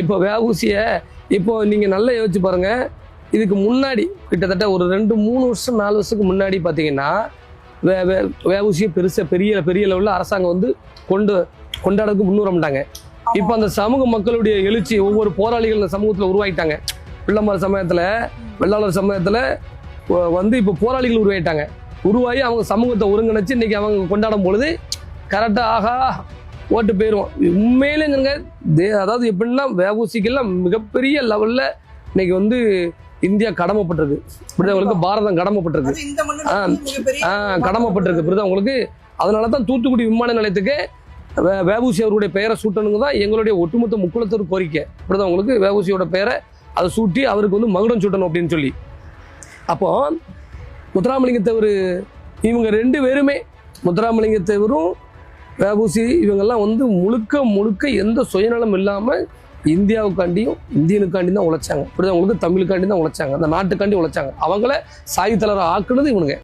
இப்போ வேவூசியை இப்போ நீங்கள் நல்லா யோசிச்சு பாருங்கள் இதுக்கு முன்னாடி கிட்டத்தட்ட ஒரு ரெண்டு மூணு வருஷம் நாலு வருஷத்துக்கு முன்னாடி பார்த்தீங்கன்னா வே வே வேவூசியை பெருசாக பெரிய பெரிய லெவலில் அரசாங்கம் வந்து கொண்டு கொண்டாடுறதுக்கு முன்னுர மாட்டாங்க இப்போ அந்த சமூக மக்களுடைய எழுச்சி ஒவ்வொரு போராளிகள் இந்த சமூகத்தில் உருவாகிட்டாங்க. பிள்ளைமார் சமயத்தில் வெள்ளாளர் சமயத்தில் வந்து இப்போ போராளிகள் உருவாகிட்டாங்க. உருவாகி அவங்க சமூகத்தை ஒருங்கிணைச்சு இன்னைக்கு அவங்க கொண்டாடும் பொழுது கரெக்டாக ஆகா ஓட்டு போயிடுவோம் உண்மையிலேங்க தே- அதாவது எப்படின்னா வேவூசிக்கெல்லாம் மிகப்பெரிய லெவலில் இன்னைக்கு வந்து இந்தியா கடமைப்பட்டிருக்கு. இப்படிதான் பாரதம் கடமைப்பட்டிருக்கு. ஆ, ஆ, கடமைப்பட்டிருக்கு. புரியுதா? உங்களுக்கு? அதனால தான் தூத்துக்குடி விமான நிலையத்துக்கு வே- வேவூசி அவருடைய பெயரை சூட்டணுங்க தான் எங்களுடைய ஒட்டுமொத்த முக்குளத்தூர் கோரிக்கை. இப்படிதான் உங்களுக்கு? வேவூசியோட பெயரை அதை சூட்டி அவருக்கு வந்து மகுடம் சூட்டணும் அப்படின்னு சொல்லி. அப்போ முத்துராமலிங்கத்தேவர் இவங்க ரெண்டு பேருமே முத்துராமலிங்கத்தேவரும் வேபூசி இவங்கெல்லாம் வந்து முழுக்க முழுக்க எந்த சுயநலம் இல்லாமல் இந்தியாவுக்காண்டியும் இந்தியனுக்காண்டி தான் உழைச்சாங்க. இப்படிதான் உங்களுக்கு தமிழுக்காண்டி தான் உழைச்சாங்க. அந்த நாட்டுக்காண்டி உழைச்சாங்க. அவங்கள சாதி தலைவர் ஆக்குனது இவனுங்க.